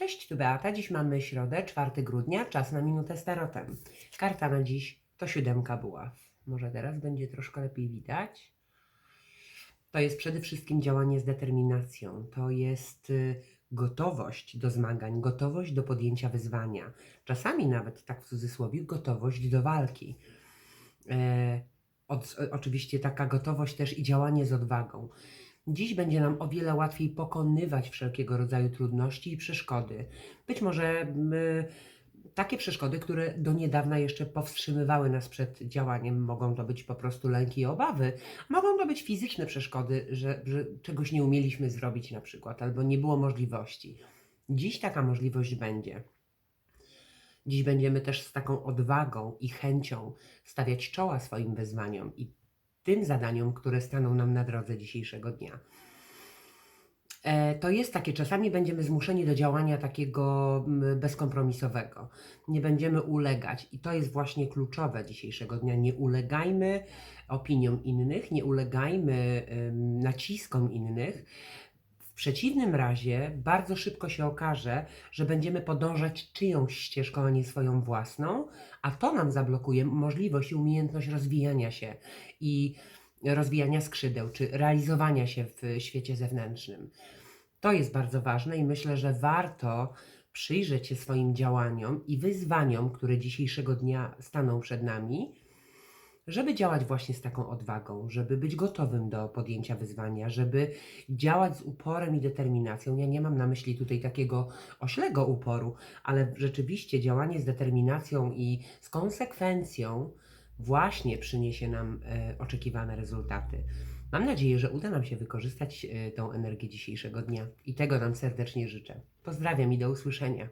Cześć, tu Beata. Dziś mamy środę, 4 grudnia, czas na minutę z tarotem. Karta na dziś to siódemka buław. Może teraz będzie troszkę lepiej widać. To jest przede wszystkim działanie z determinacją. To jest y, gotowość do zmagań, gotowość do podjęcia wyzwania. Czasami nawet, tak w cudzysłowie, gotowość do walki. E, od, oczywiście taka gotowość też i działanie z odwagą. Dziś będzie nam o wiele łatwiej pokonywać wszelkiego rodzaju trudności i przeszkody. Być może mm, takie przeszkody, które do niedawna jeszcze powstrzymywały nas przed działaniem, mogą to być po prostu lęki i obawy, mogą to być fizyczne przeszkody, że, że czegoś nie umieliśmy zrobić na przykład, albo nie było możliwości. Dziś taka możliwość będzie. Dziś będziemy też z taką odwagą i chęcią stawiać czoła swoim wyzwaniom i tym zadaniom, które staną nam na drodze dzisiejszego dnia. E, To jest takie, czasami będziemy zmuszeni do działania takiego bezkompromisowego. Nie będziemy ulegać, i to jest właśnie kluczowe dzisiejszego dnia. Nie ulegajmy opiniom innych, nie ulegajmy naciskom innych. Przeciwnym razie bardzo szybko się okaże, że będziemy podążać czyjąś ścieżką, a nie swoją własną, a to nam zablokuje możliwość i umiejętność rozwijania się i rozwijania skrzydeł, czy realizowania się w świecie zewnętrznym. To jest bardzo ważne i myślę, że warto przyjrzeć się swoim działaniom i wyzwaniom, które dzisiejszego dnia staną przed nami, żeby działać właśnie z taką odwagą, żeby być gotowym do podjęcia wyzwania, żeby działać z uporem i determinacją. Ja nie mam na myśli tutaj takiego oślego uporu, ale rzeczywiście działanie z determinacją i z konsekwencją właśnie przyniesie nam e, oczekiwane rezultaty. Mam nadzieję, że uda nam się wykorzystać e, tą energię dzisiejszego dnia i tego nam serdecznie życzę. Pozdrawiam i do usłyszenia.